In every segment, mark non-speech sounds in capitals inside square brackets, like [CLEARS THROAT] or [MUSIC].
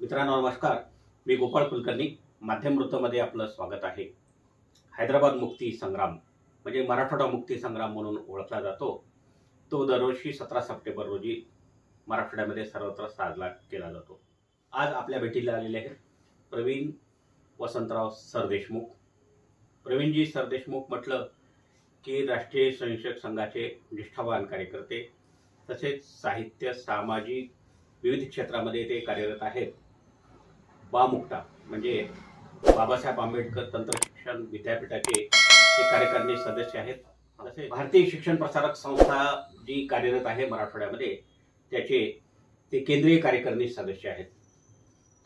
मित्रांनो नमस्कार. मी गोपाळ कुलकर्णी. माध्यम वृत्तमध्ये आपलं स्वागत आहे. हैदराबाद मुक्ती संग्राम म्हणजे मराठवाडा मुक्ती संग्राम म्हणून ओळखला जातो. तो दरवर्षी सतरा सप्टेंबर रोजी मराठवाड्यामध्ये सर्वत्र साजरा केला जातो. आज आपल्या भेटीला आलेले आहेत प्रवीण वसंतराव सरदेशमुख. प्रवीणजी सरदेशमुख म्हटलं की राष्ट्रीय स्वयंसेवक संघाचे निष्ठावान कार्यकर्ते तसेच साहित्य सामाजिक विविध क्षेत्रामध्ये ते कार्यरत आहेत. बामुक्ता म्हणजे बाबासाहेब आंबेडकर तंत्रशिक्षण विद्यापीठाचे ते कार्यकारिणी सदस्य आहेत. तसे भारतीय शिक्षण प्रसारक संस्था जी कार्यरत आहे मराठवाड्यामध्ये त्याचे ते केंद्रीय कार्यकारिणी सदस्य आहेत.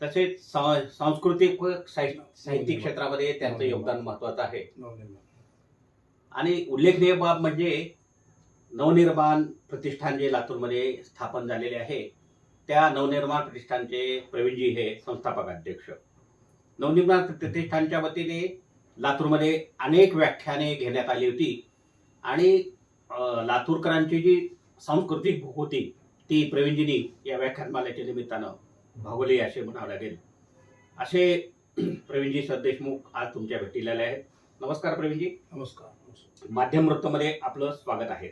तसेच सांस्कृतिक व साहि- साहित्यिक क्षेत्रामध्ये त्यांचं योगदान महत्वाचं आहे. आणि उल्लेखनीय बाब म्हणजे नवनिर्माण प्रतिष्ठान जे लातूरमध्ये स्थापन झालेले आहे त्या नवनिर्माण प्रतिष्ठानचे प्रवीणजी हे संस्थापक अध्यक्ष. नवनिर्माण प्रतिष्ठानच्या वतीने लातूरमध्ये अनेक व्याख्याने घेण्यात आली होती आणि लातूरकरांची जी सांस्कृतिक भूक होती ती प्रवीणजींनी या व्याख्यानमालेच्या निमित्तानं भागवली असे म्हणावं लागेल. असे [CLEARS THROAT] प्रवीणजी सरदेशमुख आज तुमच्या भेटीला आले आहेत. नमस्कार प्रवीणजी. नमस्कार. माध्यम वृत्तमध्ये आपलं स्वागत आहे.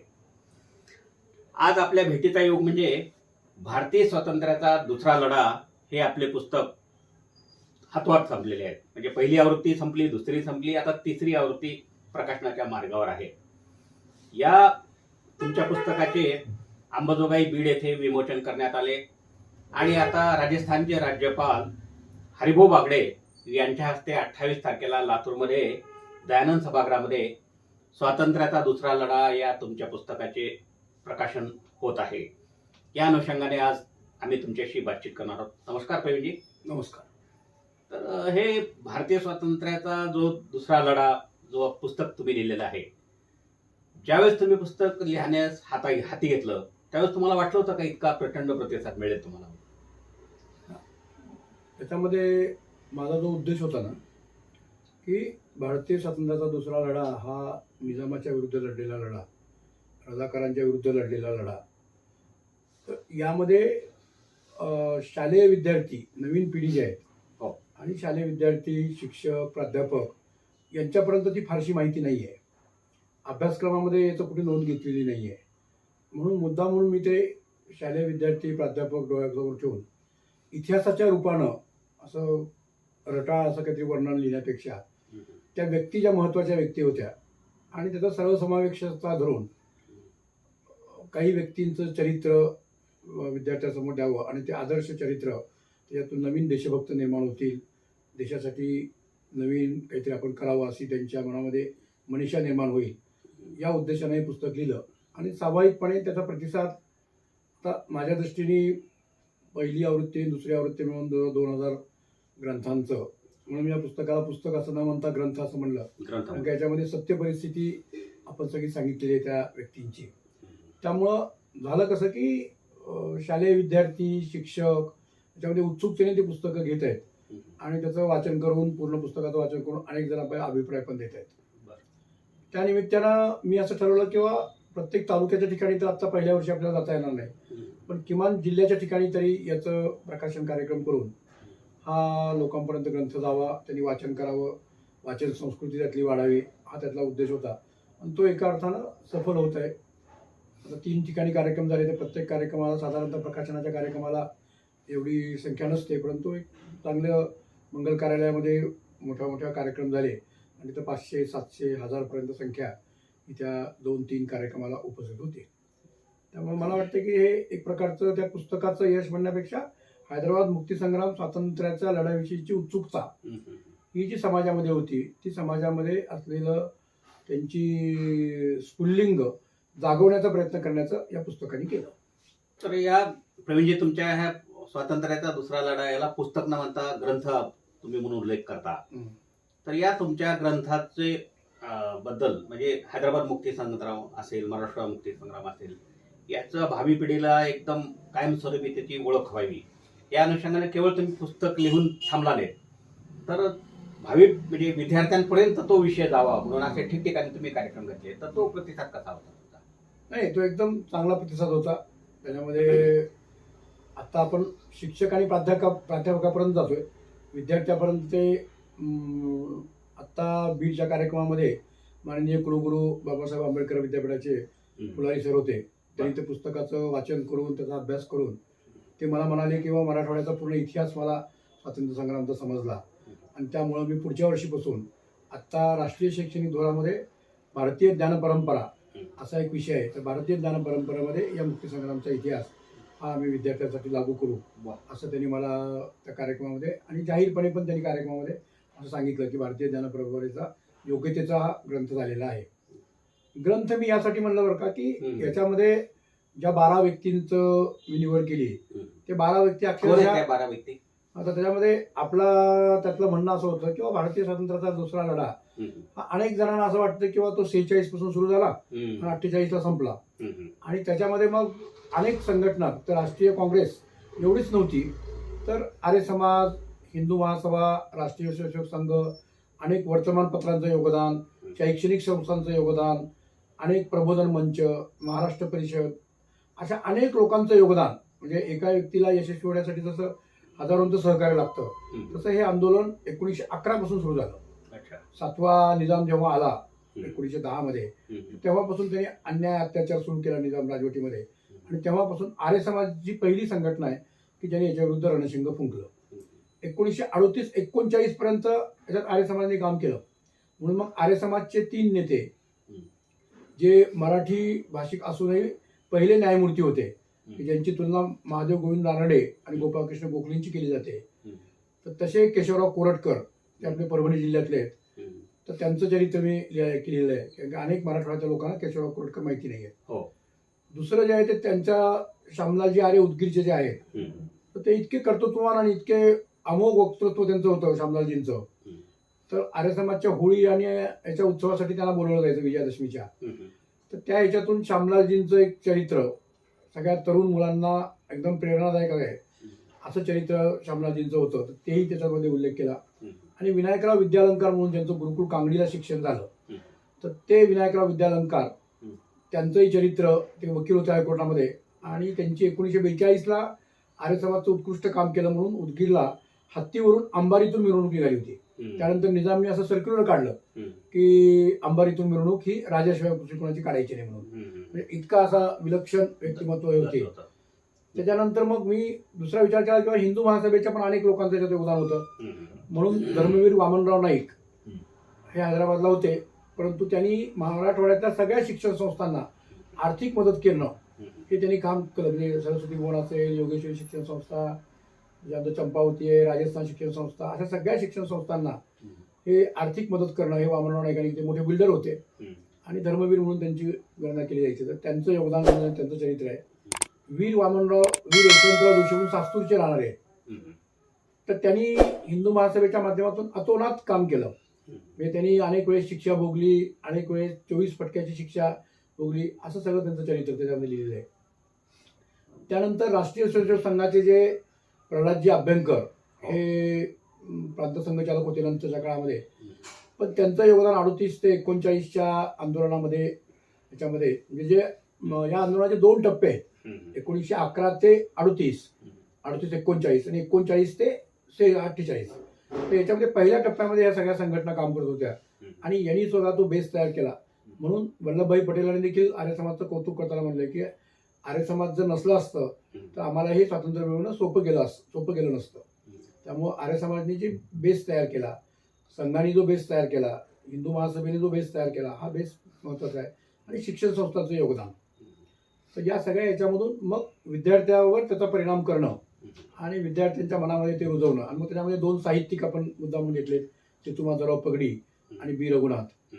आज आपल्या भेटीचा योग म्हणजे भारतीय स्वातंत्र्याचा दुसरा लढा हे आपले पुस्तक हातवात संपलेले आहेत. म्हणजे पहिली आवृत्ती संपली दुसरी संपली आता तिसरी आवृत्ती प्रकाशनाच्या मार्गावर आहे. या तुमच्या पुस्तकाचे अंबाजोगाई बीड येथे विमोचन करण्यात आले. आणि आता राजस्थानचे राज्यपाल हरिभाऊ बागडे यांच्या हस्ते अठ्ठावीस तारखेला लातूरमध्ये दयानंद सभागृहामध्ये स्वातंत्र्याचा दुसरा लढा या तुमच्या पुस्तकाचे प्रकाशन होत आहे. या अनुषंगाने आज आम्ही तुमच्याशी बातचीत करणार आहोत. नमस्कार प्रवीणजी. नमस्कार. तर हे भारतीय स्वातंत्र्याचा जो दुसरा लढा जो पुस्तक तुम्ही लिहिलेलं आहे ज्यावेळेस तुम्ही पुस्तक लिहिण्यास हाता हाती घेतलं त्यावेळेस तुम्हाला वाटलं होतं का इतका प्रचंड प्रतिसाद मिळेल तुम्हाला? त्याच्यामध्ये माझा जो उद्देश होता ना की भारतीय स्वातंत्र्याचा दुसरा लढा हा निजामाच्या विरुद्ध लढलेला लढा रजाकारांच्या विरुद्ध लढलेला लढा. तर यामध्ये शालेय विद्यार्थी नवीन पिढी जी आहे हो. आणि शालेय विद्यार्थी शिक्षक प्राध्यापक यांच्यापर्यंत ती फारशी माहिती नाही आहे अभ्यासक्रमामध्ये याचं कुठे नोंद घेतलेली नाही आहे म्हणून मुद्दा म्हणून मी ते शालेय विद्यार्थी प्राध्यापक डोळ्यासमोर ठेवून इतिहासाच्या रूपानं असं रटाळ असं काहीतरी वर्णन लिहिण्यापेक्षा त्या व्यक्ती ज्या महत्त्वाच्या व्यक्ती होत्या आणि त्याचा सर्वसमावेशता धरून काही व्यक्तींचं चरित्र विद्यार्थ्यासमोर द्यावं आणि ते आदर्श चरित्र त्याच्यातून नवीन देशभक्त निर्माण होतील. देशासाठी नवीन काहीतरी आपण करावं अशी त्यांच्या मनामध्ये मनीषा निर्माण होईल. या उद्देशाने हे पुस्तक लिहिलं. आणि स्वाभाविकपणे त्याचा प्रतिसाद आता माझ्या दृष्टीने पहिली आवृत्ती दुसरी आवृत्ती मिळून दोन हजार ग्रंथांचं म्हणून या पुस्तकाला पुस्तक असं न म्हणता ग्रंथ असं म्हणलं. ग्रंथ कारण का याच्यामध्ये सत्य परिस्थिती आपण सगळी सांगितलेली आहे त्या व्यक्तींची. त्यामुळं झालं कसं की अं, शालेय विद्यार्थी शिक्षक त्याच्यामध्ये उत्सुकतेने ते पुस्तकं घेत आहेत. आणि त्याचं वाचन करून पूर्ण पुस्तकाचं वाचन करून अनेक जण आपल्याला अभिप्राय पण देत आहेत. बरं. त्या निमित्तानं मी असं ठरवलं किंवा प्रत्येक तालुक्याच्या ठिकाणी तर आता पहिल्या वर्षी आपल्याला जाता येणार नाही. पण किमान जिल्ह्याच्या ठिकाणी तरी याचं प्रकाशन कार्यक्रम करून हा लोकांपर्यंत ग्रंथ जावा त्यांनी वाचन करावं वाचन संस्कृती त्यातली वाढावी हा त्यातला उद्देश होता. आणि तो एका अर्थानं सफल होत आहे. आता तीन ठिकाणी कार्यक्रम झाले तर प्रत्येक कार्यक्रमाला साधारणतः प्रकाशनाच्या कार्यक्रमाला एवढी संख्या नसते परंतु एक चांगलं मंगल कार्यालयामध्ये मोठ्या मोठ्या कार्यक्रम झाले. आणि तिथं पाचशे सातशे हजारपर्यंत संख्या ही त्या दोन तीन कार्यक्रमाला उपस्थित होती. त्यामुळे मला वाटतं की हे एक प्रकारचं त्या पुस्तकाचं यश म्हणण्यापेक्षा हैदराबाद मुक्तीसंग्राम स्वातंत्र्याच्या लढ्याविषयीची उत्सुकता ही जी समाजामध्ये होती ती समाजामध्ये असलेलं त्यांची स्फुल्लिंग जागवण्याचा प्रयत्न करण्याचं या पुस्तकाने केलं. तर या प्रवीणजी तुमच्या ह्या स्वातंत्र्याचा दुसरा लढा याला पुस्तक न म्हणता ग्रंथ तुम्ही म्हणून उल्लेख करता. तर या तुमच्या ग्रंथाचे बद्दल म्हणजे हैदराबाद मुक्ती संग्राम असेल महाराष्ट्र मुक्ती संग्राम असेल याचं भावी पिढीला एकदम कायमस्वरूपी त्याची ओळख व्हावी. या अनुषंगाने केवळ तुम्ही पुस्तक लिहून थांबला नाही तर भावी म्हणजे विद्यार्थ्यांपर्यंत तो विषय जावा म्हणून असे ठिकठिकाणी तुम्ही कार्यक्रम घेतले. तर तो प्रतिसाद कसा होता तुमचा? नाही तो एकदम चांगला प्रतिसाद होता. त्याच्यामध्ये आता आपण शिक्षक आणि प्राध्यापका प्राध्यापकापर्यंत जातोय. विद्यार्थ्यापर्यंत ते आत्ता बीडच्या कार्यक्रमामध्ये माननीय कुलगुरू बाबासाहेब आंबेडकर विद्यापीठाचे. फुलारी सर होते. त्यांनी ते पुस्तकाचं वाचन करून त्याचा अभ्यास करून ते मला म्हणाले किंवा मराठवाड्याचा पूर्ण इतिहास मला स्वातंत्र्य संग्रामचा समजला आणि त्यामुळं मी पुढच्या वर्षीपासून आत्ता राष्ट्रीय शैक्षणिक धोरणामध्ये भारतीय ज्ञान परंपरा असा एक विषय आहे तर भारतीय ज्ञान परंपरेमध्ये या मुक्तीसंग्रामचा इतिहास हा आम्ही विद्यार्थ्यांसाठी लागू करू. असं त्यांनी मला त्या कार्यक्रमामध्ये आणि जाहीरपणे पण त्यांनी कार्यक्रमामध्ये असं सांगितलं की भारतीय ज्ञान परंपरेचा योग्यतेचा हा ग्रंथ झालेला आहे ग्रंथ मी यासाठी म्हणलं बरं का की. याच्यामध्ये ज्या बारा व्यक्तींचं मी निवड केली. ते बारा व्यक्ती अक्षरशः बारा व्यक्ती आता त्याच्यामध्ये आपला त्यातलं म्हणणं असं होतं किंवा भारतीय स्वातंत्र्याचा दुसरा लढा. हा अनेक जणांना असं वाटतं किंवा तो सेहेचाळीसपासून सुरू झाला. आणि अठ्ठेचाळीसला संपला. आणि त्याच्यामध्ये मग अनेक संघटना तर राष्ट्रीय काँग्रेस एवढीच नव्हती तर आर्य समाज हिंदू महासभा राष्ट्रीय स्वयंसेवक संघ अनेक वर्तमानपत्रांचं योगदान शैक्षणिक संस्थांचं योगदान अनेक प्रबोधन मंच महाराष्ट्र परिषद अशा अनेक लोकांचं योगदान म्हणजे एका व्यक्तीला यशस्वी होण्यासाठी जसं हजारोंचं सहकार्य लागतं. तसं हे आंदोलन एकोणीसशे अकरा पासून सुरू झालं सातवा निजाम जेव्हा आला. एकोणीसशे दहा मध्ये. तेव्हापासून त्यांनी अन्याय अत्याचार सुरू केला निजाम राजवटीमध्ये आणि तेव्हापासून आर्य समाजची पहिली संघटना आहे की ज्यांनी याच्या विरुद्ध रणशिंग फुंकलं एकोणीसशे अडोतीस एकोणचाळीस पर्यंत याच्यात आर्य समाजाने काम केलं म्हणून मग आर्य समाजचे तीन नेते. जे मराठी भाषिक असूनही पहिले न्यायमूर्ती होते की ज्यांची तुलना महादेव गोविंद रानडे आणि गोपाळकृष्ण गोखलेंची केली जाते. तर तसे केशवराव कोरटकर ते आपले परभणी जिल्ह्यातले आहेत. तर त्यांचं चरित्र मी केलेलं आहे कारण की अनेक मराठवाड्याच्या लोकांना केशवराव कोरटकर माहिती नाही आहे हो दुसरं जे आहे ते त्यांच्या श्यामलालजी आर्य उदगीरचे जे आहेत. तर ते इतके कर्तृत्ववान आणि इतके अमोघ वक्तृत्व त्यांचं होतं श्यामलालजींचं हम्म. तर आर्य समाजच्या होळी आणि याच्या उत्सवासाठी त्यांना बोलवलं जायचं विजयादशमीच्या. तर त्या ह्याच्यातून श्यामलालजींचं एक चरित्र सगळ्या तरुण मुलांना एकदम प्रेरणादायक आहे असं चरित्र श्यामलालजींचं होतं तेही त्याच्यामध्ये उल्लेख केला. आणि विनायकराव विद्यालंकार म्हणून ज्यांचं गुरुकुळ कांगडीला शिक्षण झालं. तर ते विनायकराव विद्यालंकार. त्यांचंही चरित्र ते वकील होते हायकोर्टामध्ये आणि त्यांची एकोणीसशे बेचाळीसला आर्य समाजचं उत्कृष्ट काम केलं म्हणून उदगीरला हत्तीवरून अंबारीतून मिरवणूक निघाली होती. त्यानंतर निजामने असं सर्क्युलर काढलं. की अंबारीतून मिरवणूक ही राजाशिवाय कोणाची काढायची नाही म्हणून. म्हणजे इतका असा विलक्षण व्यक्तिमत्व होते. त्याच्यानंतर मग मी दुसरा विचार केला किंवा हिंदू महासभेच्या पण अनेक लोकांचं त्याच्यात योगदान होतं. म्हणून धर्मवीर वामनराव नाईक. हे हैदराबादला होते परंतु त्यांनी मराठवाड्यातल्या सगळ्या शिक्षण संस्थांना आर्थिक मदत करणं. हे त्यांनी काम केलं म्हणजे सरस्वती भुवन असेल योगेश्वरी शिक्षण संस्था यादव चंपावती आहे राजस्थान शिक्षण संस्था अशा सगळ्या शिक्षण संस्थांना. हे आर्थिक मदत करणं हे वामनराव नाईकांनी ते मोठे बिल्डर होते. आणि धर्मवीर म्हणून त्यांची गणना केली जायची. तर त्यांचं योगदान म्हणजे त्यांचं चरित्र आहे. वीर वामनराव वीर यशवंतराव जोशी म्हणून सास्तूरचे राहणार आहेत. तर त्यांनी हिंदू महासभेच्या माध्यमातून अतोनात काम केलं. म्हणजे त्यांनी अनेक वेळेस शिक्षा भोगली अनेक वेळेस चोवीस फटक्याची शिक्षा भोगली असं सगळं त्यांचं चरित्र त्याच्यामध्ये लिहिलेलं आहे. त्यानंतर राष्ट्रीय स्वयंसेवक संघाचे जे प्रल्हादजी अभ्यंकर हे प्रांत संघचालक होते नंतरच्या काळामध्ये पण त्यांचं योगदान अडोतीस ते एकोणचाळीसच्या आंदोलनामध्ये याच्यामध्ये. म्हणजे जे या आंदोलनाचे दोन टप्पे आहेत. एकोणीसशे अकरा ते अडोतीस. अडतीस एकोणचाळीस आणि एकोणचाळीस ते से अठ्ठेचाळीस. तर याच्यामध्ये पहिल्या टप्प्यामध्ये या सगळ्या संघटना काम करत होत्या. आणि यांनी स्वतः तो बेस तयार केला. म्हणून वल्लभभाई पटेलांनी देखील आर्य समाजचं कौतुक करताना म्हणलं की आर्य समाज जर नसलं असतं तर आम्हाला हे स्वातंत्र्य मिळवणं सोपं गेलं अस सोपं गेलं नसतं. त्यामुळं आर्य समाजने जे बेस तयार केला संघाने जो बेस तयार केला हिंदू महासभेने जो बेस तयार केला हा बेस महत्त्वाचा आहे आणि शिक्षण संस्थांचं योगदान. तर या सगळ्या याच्यामधून मग विद्यार्थ्यावर त्याचा परिणाम करणं आणि विद्यार्थ्यांच्या मनामध्ये ते रुजवणं. आणि मग त्याच्यामध्ये दोन साहित्यिक आपण मुद्दाम घेतले चितुमाधवराव पगडी आणि बी. रघुनाथ.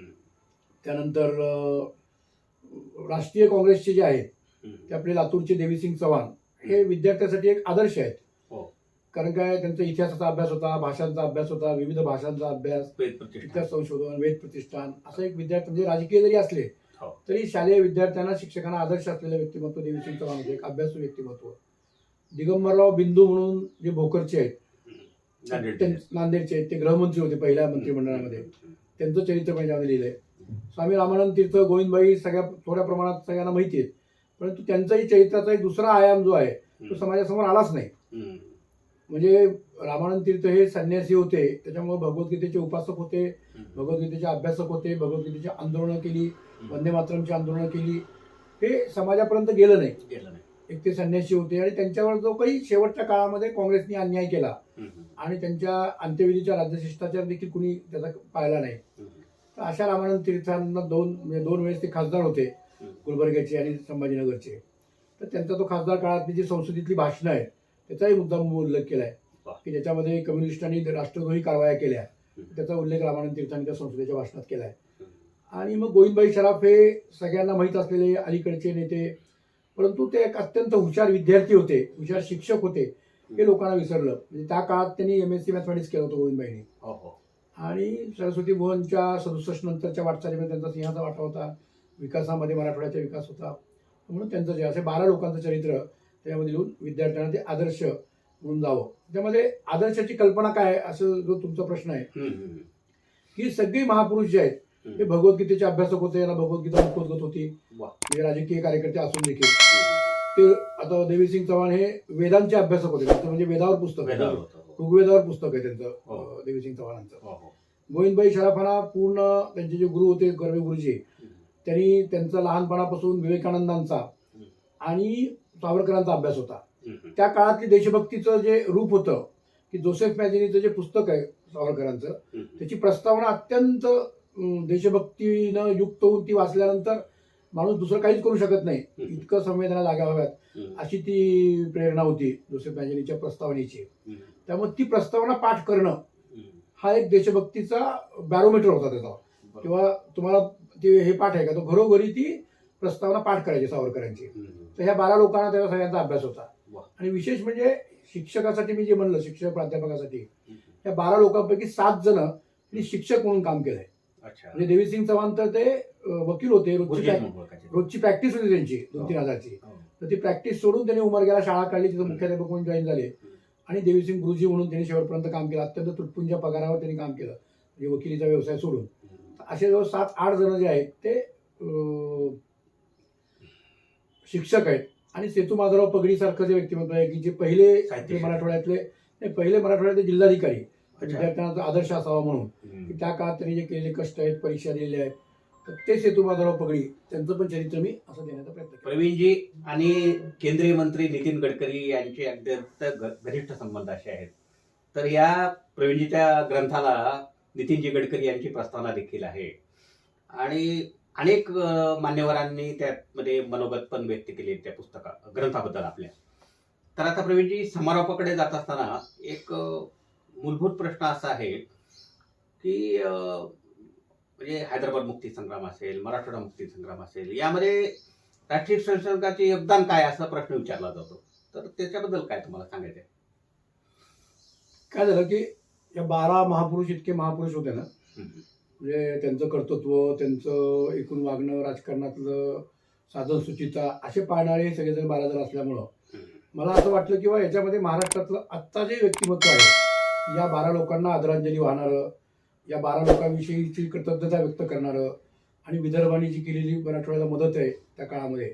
त्यानंतर राष्ट्रीय काँग्रेसचे जे आहेत ते आपले लातूरचे देवीसिंग चव्हाण. हे विद्यार्थ्यासाठी एक आदर्श आहेत. कारण काय त्यांचा इतिहासाचा अभ्यास होता भाषांचा अभ्यास होता विविध भाषांचा अभ्यास. इतिहास संशोधन वेद प्रतिष्ठान असं एक विद्यार्थी म्हणजे राजकीय जरी असले हो. तरी शालेय विद्यार्थ्यांना शिक्षकांना आदर्श असलेलं व्यक्तिमत्व देवीसिंग चव्हाण होते एक अभ्यासू व्यक्तिमत्व दिगंबरराव बिंदू म्हणून जे भोकरचे आहेत. नांदेडचे आहेत, ते गृहमंत्री होते पहिल्या मंत्रिमंडळामध्ये त्यांचं चरित्र पण यामध्ये लिहिलंय स्वामी रामानंद तीर्थ गोविंदबाई सगळ्या थोड्या प्रमाणात सगळ्यांना माहिती आहेत परंतु त्यांचाही चरित्राचा एक दुसरा आयाम जो आहे तो. समाजासमोर आलाच नाही. म्हणजे रामानंद तीर्थ हे संन्यासी होते त्याच्यामुळे भगवद्गीतेचे उपासक होते. भगवद्गीतेचे अभ्यासक होते भगवद्गीतेची आंदोलनं केली वंदे मातरमची आंदोलनं केली हे समाजापर्यंत गेलं नाही गेलं नाही एक ते संन्यासी होते आणि त्यांच्यावर जो काही शेवटच्या काळामध्ये काँग्रेसने अन्याय केला. आणि त्यांच्या अंत्यविधीच्या राज्यशिष्टाचार देखील कुणी त्याचा पाहिला नाही. तर अशा रामानंद तीर्थांना दोन म्हणजे दोन वेळेस ते खासदार होते. गुलबर्ग्याचे आणि संभाजीनगरचे तर त्यांचा तो खासदार काळातली जी संसदेतली भाषणं आहेत त्याचाही मुद्दा उल्लेख केलाय. वा. की ज्याच्यामध्ये कम्युनिस्टांनी राष्ट्रद्रोही कारवाया केल्या. त्याचा उल्लेख रामानंद तीर्थांनी त्या संसदेच्या भाषणात केलाय. हम्म. आणि मग गोविंदबाई शराफ हे सगळ्यांना माहीत असलेले अलीकडचे नेते परंतु ते एक अत्यंत हुशार विद्यार्थी होते हुशार शिक्षक होते हे लोकांना विसरलं. म्हणजे त्या काळात त्यांनी एम एस सी मॅथमॅटिक्स केलं होतं गोविंदबाईंनी. हो हो. आणि सरस्वती भुवनच्या सदुसष्ट नंतरच्या वाटचालीमध्ये त्यांचा सिंहाचा वाटा होता. विकासामध्ये मराठवाड्याचा विकास होता. म्हणून त्यांचं जे असे बारा लोकांचं चरित्र त्यामध्ये लिहून विद्यार्थ्यांना ते आदर्श म्हणून जावं त्यामध्ये आदर्शाची कल्पना काय आहे असं जो तुमचा प्रश्न आहे. की सगळे महापुरुष जे आहेत ते हम्म. भगवद्गीतेचे अभ्यासक होते याला भगवद्गीता मुखोद्गत होती. म्हणजे राजकीय कार्यकर्ते असून देखील ते आता देवीसिंग चव्हाण हे वेदांचे अभ्यासक होते त्यांचं म्हणजे वेदावर पुस्तक. हो. ऋग्वेदावर पुस्तक आहे त्यांचं हो. देवीसिंग चव्हाणांचं हो, हो. गोविंदबाई शराफाना पूर्ण त्यांचे जे गुरु होते गर्वे गुरुजी. त्यांनी त्यांचा लहानपणापासून विवेकानंदांचा आणि सावरकरांचा अभ्यास होता. त्या काळातली देशभक्तीचं जे रूप होतं की जोसेफ मॅजिनीचं जे पुस्तक आहे सावरकरांचं. त्याची प्रस्तावना अत्यंत देशभक्तीनं युक्त होऊन ती वाचल्यानंतर माणूस दुसरं काहीच करू शकत नाही. इतकं संवेदना जागा हव्यात. अशी ती प्रेरणा होती जोसेफ मॅजिनीच्या प्रस्तावनेची. त्यामुळे ती प्रस्तावना पाठ करणं. हा एक देशभक्तीचा बॅरोमीटर होता त्याचा. किंवा तुम्हाला ते हे पाठ आहे का तो घरोघरी ती प्रस्तावना पाठ करायची सावरकरांची. तर ह्या बारा लोकांना त्याचा सगळ्यांचा अभ्यास होता. आणि विशेष म्हणजे शिक्षकासाठी मी जे म्हणलं शिक्षक प्राध्यापकासाठी हम्म. या बारा लोकांपैकी सात जण त्यांनी शिक्षक म्हणून काम केलंय अच्छा म्हणजे देवीसिंग चव्हाण तर ते वकील होते रोजची. रोजची प्रॅक्टिस होती त्यांची दोन हो. तीन हजारची हो. तर ती प्रॅक्टिस सोडून त्यांनी उमरग्याला शाळा काढली तिथं. मुख्याध्यापक म्हणून जॉईन झाले. आणि देवीसिंग गुरुजी म्हणून त्यांनी शेवटपर्यंत काम केलं अत्यंत तुटपुंजा पगारावर त्यांनी काम केलं म्हणजे वकिलीचा व्यवसाय सोडून. असे जवळ सात आठ जण जे आहेत ते शिक्षक आहेत आणि सेतू माधवराव पगडी सारखं जे व्यक्तिमत्व आहे की जे पहिले. मराठवाड्यातले पहिले मराठवाड्यातले जिल्हाधिकारी. विद्यार्थ्यांचा आदर्श असावा म्हणून. की त्या काळात त्यांनी जे केलेले कष्ट आहेत परीक्षा दिलेल्या आहेत तर ते सेतू माधवराव पगडी त्यांचं पण चरित्र मी असं देण्याचा प्रयत्न प्रवीणजी आणि केंद्रीय मंत्री नितीन गडकरी यांचे अत्यंत घनिष्ठ संबंध असे आहेत तर या प्रवीणजीच्या ग्रंथाला नितीनजी गडकरी यांची प्रस्तावना देखील आहे आणि अनेक मान्यवरांनी त्यामध्ये मनोगत पण व्यक्त केले त्या पुस्तका ग्रंथाबद्दल आपल्या तर आता प्रवीणजी समारोपाकडे जात असताना एक मूलभूत प्रश्न असा आहे की म्हणजे हैदराबाद मुक्ती संग्राम असेल मराठवाडा मुक्ती संग्राम असेल यामध्ये राष्ट्रीय स्वयंसेवकाचे योगदान काय असा प्रश्न विचारला जातो तर त्याच्याबद्दल काय तुम्हाला सांगायचं आहे? काय झालं की या बारा महापुरुष इतके महापुरुष होते ना. म्हणजे त्यांचं कर्तृत्व त्यांचं एकूण वागणं राजकारणातलं साधन सुचिता असे पाळणारे सगळेजण बारा जण असल्यामुळं मला असं वाटलं की याच्यामध्ये महाराष्ट्रातलं आत्ता जे व्यक्तिमत्व आहे या बारा लोकांना आदरांजली वाहणारं या बारा लोकांविषयीची कृतज्ञता व्यक्त करणारं आणि विदर्भाने जी केलेली मराठवाड्याला मदत आहे त्या काळामध्ये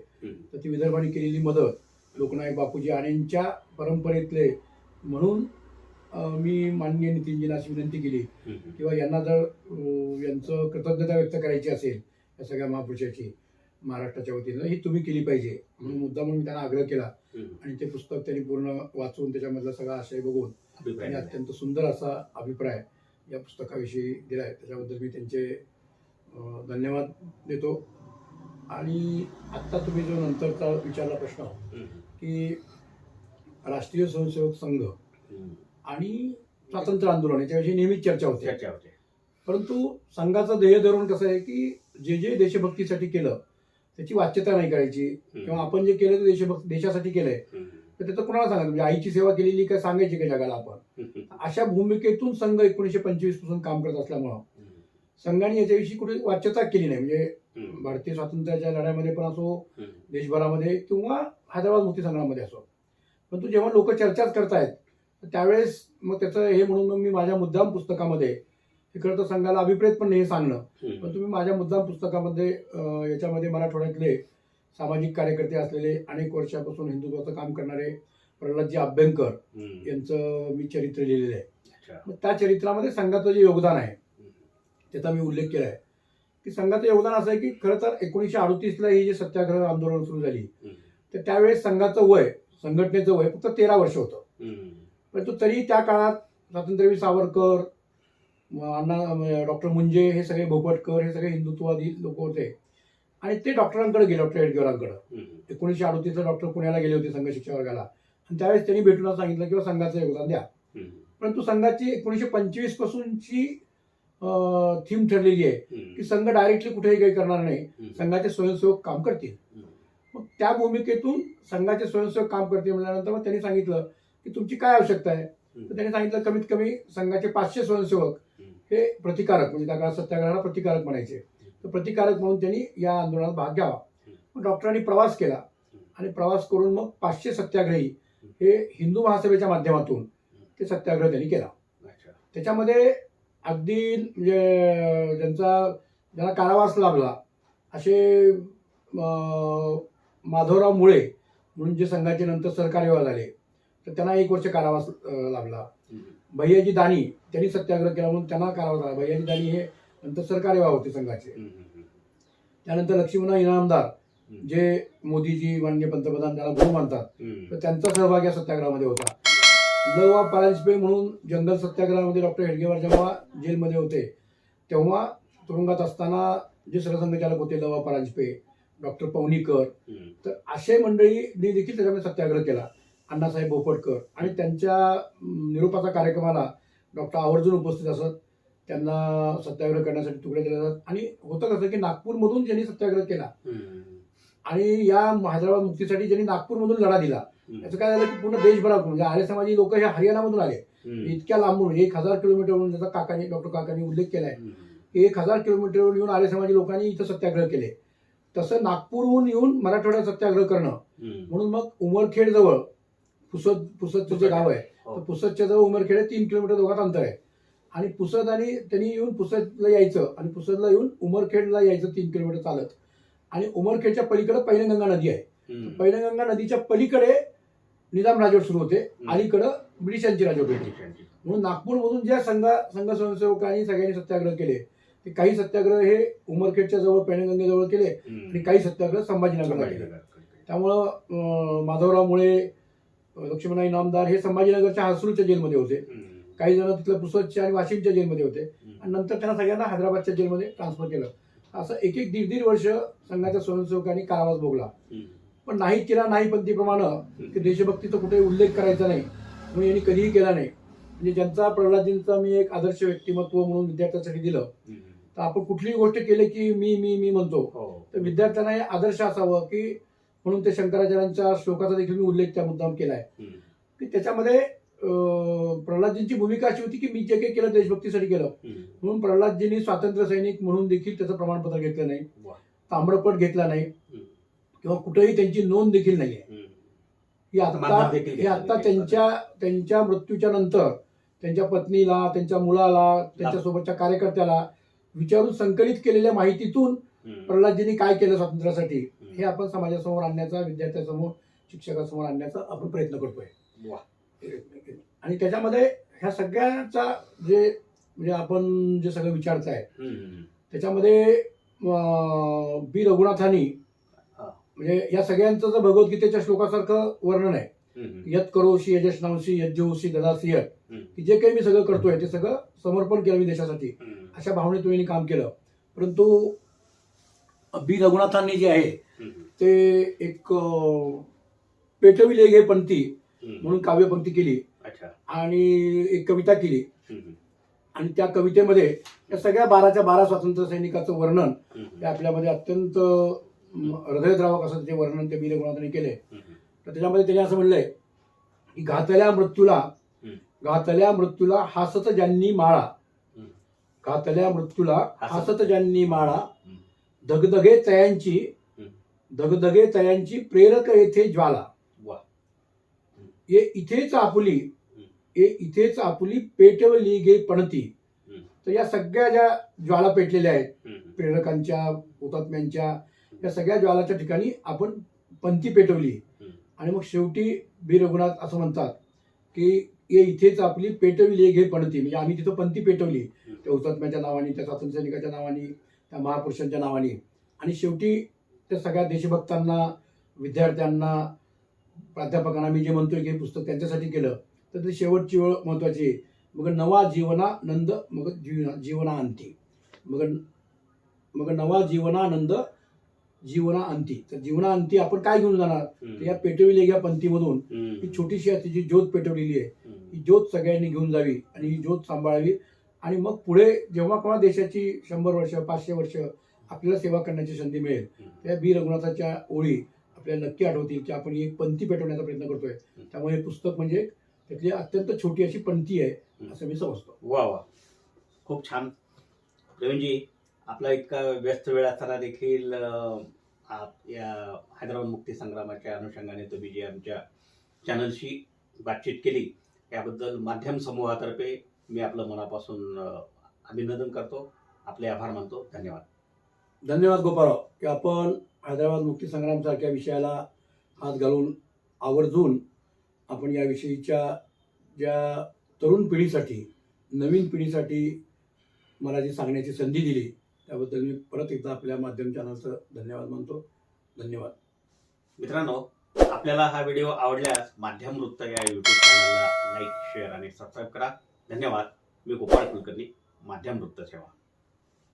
तर ती विदर्भाने केलेली मदत लोकनायक बापूजी यांच्या परंपरेतले म्हणून मी माननीय नितीनजीला अशी विनंती केली. किंवा यांना जर यांचं कृतज्ञता व्यक्त करायची असेल या सगळ्या महापुरुषाची महाराष्ट्राच्या वतीनं ही तुम्ही केली पाहिजे म्हणून मुद्दा म्हणून त्यांना आग्रह केला. आणि ते पुस्तक त्यांनी पूर्ण वाचून त्याच्यामधला सगळा आशय बघून त्यांनी दिला. अत्यंत सुंदर असा अभिप्राय या पुस्तकाविषयी दिलाय त्याच्याबद्दल मी त्यांचे धन्यवाद देतो आणि आत्ता तुम्ही जो नंतरचा विचारला प्रश्न. की राष्ट्रीय स्वयंसेवक संघ. आणि स्वातंत्र्य आंदोलन याच्याविषयी नेहमीच चर्चा होते. चर्चा होते. परंतु संघाचं ध्येय धोरण कसं आहे की जे जे देशभक्तीसाठी केलं त्याची वाच्यता नाही करायची. किंवा आपण जे केलं ते देशभक्त देशासाठी केलंय. तर त्याचं कोणाला सांगायचं? म्हणजे आईची सेवा केलेली काय सांगायची का जगाला आपण. [LAUGHS] अशा भूमिकेतून संघ एकोणीशे पंचवीसपासून काम करत असल्यामुळं. संघाने याच्याविषयी कुठे वाच्यता केली नाही. म्हणजे. भारतीय स्वातंत्र्याच्या लढ्यामध्ये पण असो. देशभरामध्ये किंवा हैदराबाद मुक्ती संग्रामामध्ये असो. परंतु जेव्हा लोक चर्चाच करतायत त्यावेळेस मग त्याचं हे म्हणून मग मी माझ्या मुद्दाम पुस्तकामध्ये हे खरं तर संघाला अभिप्रेत पण नाही हे सांगणं. पण तुम्ही माझ्या मुद्दाम पुस्तकामध्ये याच्यामध्ये मराठवाड्यातले सामाजिक कार्यकर्ते असलेले अनेक वर्षापासून हिंदुत्वाचं काम करणारे प्रल्हादजी अभ्यंकर. यांचं मी चरित्र लिहिलेलं आहे मग त्या चरित्रामध्ये संघाचं जे योगदान आहे. त्याचा मी उल्लेख केला आहे की संघाचं योगदान असं आहे की खरं तर एकोणीसशे अडतीसला ही जी सत्याग्रह आंदोलन सुरू झाली. तर त्यावेळेस संघाचं वय संघटनेचं वय फक्त तेरा वर्ष होतं. परंतु तरी त्या काळात स्वातंत्र्यवीर सावरकर अण्णा डॉक्टर मुंजे हे सगळे भोपटकर हे सगळे हिंदुत्ववादी लोक होते आणि ते डॉक्टरांकडे गेले डॉक्टर हेडगेवरांकडे. एकोणीसशे अडतीसला डॉक्टर पुण्याला गेले होते संघ शिक्षण वर्गाला आणि त्यावेळेस त्यांनी भेटून सांगितलं किंवा संघाचं योगदान द्या. परंतु संघाची एकोणीसशे पंचवीस पासूनची थीम ठरलेली आहे. की संघ डायरेक्टली कुठेही काही करणार नाही. संघाचे स्वयंसेवक काम करतील. मग त्या भूमिकेतून संघाचे स्वयंसेवक काम करतील म्हटल्यानंतर मग त्यांनी सांगितलं की तुमची काय आवश्यकता आहे? तर त्यांनी सांगितलं कमीत कमी संघाचे पाचशे स्वयंसेवक. हे प्रतिकारक म्हणजे त्या सत्याग्रहाला प्रतिकारक म्हणायचे. तर प्रतिकारक म्हणून त्यांनी या आंदोलनात भाग घ्यावा. मग डॉक्टरांनी प्रवास केला आणि प्रवास करून मग पाचशे सत्याग्रही हे हिंदू महासभेच्या माध्यमातून ते सत्याग्रह त्यांनी केला. त्याच्यामध्ये अगदी म्हणजे ज्यांचा ज्यांना कारावास लाभला असे माधवराव मुळे म्हणून जे संघाचे नंतर सरकार्यवाह झाले तर त्यांना एक वर्ष कारावास लाभला. भैयाजी दानी त्यांनी सत्याग्रह केला म्हणून त्यांना कारावास झाला भैयाजी दानी हे नंतर सरकार्यवाह होते संघाचे. त्यानंतर लक्ष्मणराव इनामदार. जे मोदीजी माननीय पंतप्रधान त्याला गुरु मानतात. तर त्यांचा सहभाग या सत्याग्रहामध्ये होता लवा परांजपे म्हणून जंगल सत्याग्रहामध्ये डॉक्टर हेडगेवार जेव्हा जेलमध्ये होते तेव्हा तुरुंगात असताना जे सरसंघचालक होते लवा परांजपे डॉक्टर पवनीकर. तर असे मंडळींनी देखील त्याच्यामध्ये सत्याग्रह केला अण्णासाहेब बोपटकर आणि त्यांच्या निरोपाचा कार्यक्रमाला डॉक्टर आवर्जून उपस्थित असत त्यांना सत्याग्रह करण्यासाठी तुकडे दिले जातात आणि होतं कसं की नागपूरमधून ज्यांनी सत्याग्रह केला. आणि या हैदराबाद मुक्तीसाठी ज्यांनी नागपूरमधून लढा दिला हम्म. याचं काय झालं की पूर्ण देशभरातून म्हणजे आर्य समाजी लोक हे हरियाणामधून आले. इतक्या लांबून एक हजार किलोमीटरवरून ज्याचा काकांनी डॉक्टर काकांनी उल्लेख केलाय. की एक हजार किलोमीटरवरून येऊन आर्य समाजी लोकांनी इथं सत्याग्रह केले तसं नागपूरहून येऊन मराठवाड्यात सत्याग्रह करणं. म्हणून मग उमरखेड जवळ पुसद पुसदचं जे गाव आहे हो. तर पुसदच्या जवळ उमरखेड तीन किलोमीटर दोघात अंतर आहे आणि पुसद आणि त्यांनी येऊन पुसदला यायचं आणि पुसदला येऊन उमरखेडला यायचं तीन किलोमीटर चालत आणि उमरखेडच्या पलीकडे पैनगंगा नदी आहे. पैनगंगा नदीच्या पलीकडे निजाम राजवट सुरू होते. अलीकडं ब्रिटिशांची राजवट होती म्हणून नागपूरमधून ज्या संघ संघ स्वयंसेवकांनी सगळ्यांनी सत्याग्रह केले ते काही सत्याग्रह हे उमरखेडच्या जवळ पैनगंगेजवळ केले. आणि काही सत्याग्रह संभाजीनगरला केले. त्यामुळं अं, माधवराव मुळे अं, लक्ष्मणराव इनामदार हे संभाजीनगरच्या हासरूच्या जेलमध्ये होते. काही जण तिथलं पुसदच्या आणि वाशिमच्या जेलमध्ये होते. आणि. नंतर त्यांना सगळ्यांना हैदराबादच्या जेलमध्ये ट्रान्सफर केलं. असं एक एक दीड दीड वर्ष संघाच्या स्वयंसेवकांनी कारावास भोगला. पण नाही केला नाही पंथीप्रमाणे की देशभक्तीचा कुठे उल्लेख करायचा नाही. म्हणून यांनी कधीही केला नाही. म्हणजे ज्यांचा प्रल्हादजींचा मी एक आदर्श व्यक्तिमत्व म्हणून विद्यार्थ्यांसाठी दिलं. तर आपण कुठलीही गोष्ट केली की मी मी मी म्हणतो. हो. तर विद्यार्थ्यांना हे आदर्श असावं की म्हणून ते शंकराचार्यांच्या श्लोकाचा देखील मी उल्लेख त्या मुद्दाम केलाय हम्म. की त्याच्यामध्ये प्रल्हादजींची भूमिका अशी होती की मी जे काही केलं देशभक्तीसाठी केलं. म्हणून प्रल्हादजींनी स्वातंत्र्य सैनिक म्हणून देखील त्याचं प्रमाणपत्र घेतलं नाही. ताम्रपट घेतला नाही. किंवा कुठेही त्यांची नोंद देखील नाही हम्म. ही आता ही आता. त्यांच्या त्यांच्या मृत्यूच्या नंतर त्यांच्या पत्नीला त्यांच्या मुलाला त्यांच्यासोबतच्या कार्यकर्त्याला विचारून संकलित केलेल्या माहितीतून. प्रल्हादजींनी काय केलं स्वातंत्र्यासाठी. हे आपण समाजासमोर आणण्याचा विद्यार्थ्यांसमोर शिक्षकासमोर आणण्याचा आपण प्रयत्न करतोय. आणि त्याच्यामध्ये ह्या सगळ्यांचा जे म्हणजे आपण जे सगळं विचारताय हम्म. त्याच्यामध्ये बी रघुनाथांनी. म्हणजे या सगळ्यांचं जर भगवद्गीतेच्या श्लोकासारखं वर्णन आहे. यत करोशी यजश्नांशी यज्जोशी ददासी यत. की जे काही मी सगळं करतोय ते सगळं समर्पण केलं मी देशासाठी. अशा भावनेतून यांनी काम केलं परंतु बी रघुनाथांनी जे आहे. ते एक पेटविले गे पंक्ती हम्म. म्हणून काव्यपंक्ती केली आणि एक कविता केली. आणि त्या कवितेमध्ये या सगळ्या बाराच्या बारा स्वातंत्र्य सैनिकाचं वर्णन. हे आपल्यामध्ये अत्यंत हृदयद्रावक असं ते वर्णन ते बी रघुनाथांनी केले. तर त्याच्यामध्ये त्यांनी असं म्हणलंय की घातल्या मृत्यूला. घातल्या मृत्यूला हासत ज्यांनी माळा. घातल्या मृत्यूला हासत. ज्यांनी माळा. धगधगे तयांची. धगधगे तयांची प्रेरक येथे ज्वाला. ये इथेच आपुली ए इथेच आपुली पेटवली गे पणती. तर या सगळ्या ज्या ज्वाला पेटलेल्या आहेत. प्रेरकांच्या हुतात्म्यांच्या या सगळ्या ज्वालाच्या ठिकाणी आपण पंथी पेटवली. आणि मग शेवटी बी रघुनाथ असं म्हणतात की ये इथेच आपली पेटविली घे पणती म्हणजे आम्ही तिथं पंथी पेटवली त्या हुतात्म्याच्या नावाने त्या स्वातंत्र्य सैनिकाच्या नावाने त्या महापुरुषांच्या नावाने. आणि शेवटी त्या सगळ्या देशभक्तांना विद्यार्थ्यांना प्राध्यापकांना मी जे म्हणतोय की हे पुस्तक त्यांच्यासाठी केलं तर ते शेवटची वेळ महत्वाची आहे. मग नवा जीवनानंद मग जीवना जीवनांती मग मग नवा जीवनानंद जीवनांती तर जीवनांती आपण काय घेऊन जाणार? तर या पेटविले या पंथीमधून. ही छोटीशी अशी जी ज्योत पेटवलेली आहे. ही ज्योत सगळ्यांनी घेऊन जावी आणि ही ज्योत सांभाळावी आणि मग पुढे जेव्हा कोणा देशाची शंभर वर्ष पाचशे वर्ष आपल्याला सेवा करण्याची संधी मिळेल त्या बी रघुनाथाच्या ओळी आपल्याला नक्की आठवतील की आपण एक पंथी पेटवण्याचा प्रयत्न करतोय. त्यामुळे हे पुस्तक म्हणजे त्यातली अत्यंत छोटी अशी पंथी आहे असं मी समजतो. वा वा. खूप छान. प्रवीणजी आपला इतका व्यस्त वेळ असताना देखील आप या हैदराबाद मुक्ती संग्रामाच्या अनुषंगाने तुम्ही जी आमच्या चॅनलशी बातचीत केली याबद्दल माध्यम समूहातर्फे मी आपलं मनापासून अभिनंदन करतो. आपले आभार मानतो. धन्यवाद. धन्यवाद गोपाळराव. की आपण हैदराबाद मुक्ती संग्राम सारख्या विषयाला हात घालून आवर्जून आपण याविषयीच्या ज्या तरुण पिढीसाठी नवीन पिढीसाठी मला जी सांगण्याची संधी दिली त्याबद्दल मी परत एकदा आपल्या माध्यम चॅनलचं धन्यवाद मानतो. धन्यवाद. मित्रांनो आपल्याला हा व्हिडिओ आवडल्यास माध्यम वृत्त या यूट्यूब चॅनलला लाईक शेअर आणि सबस्क्राईब करा. धन्यवाद. मी गोपाळ कुलकर्णी माध्यम वृत्त ठेवा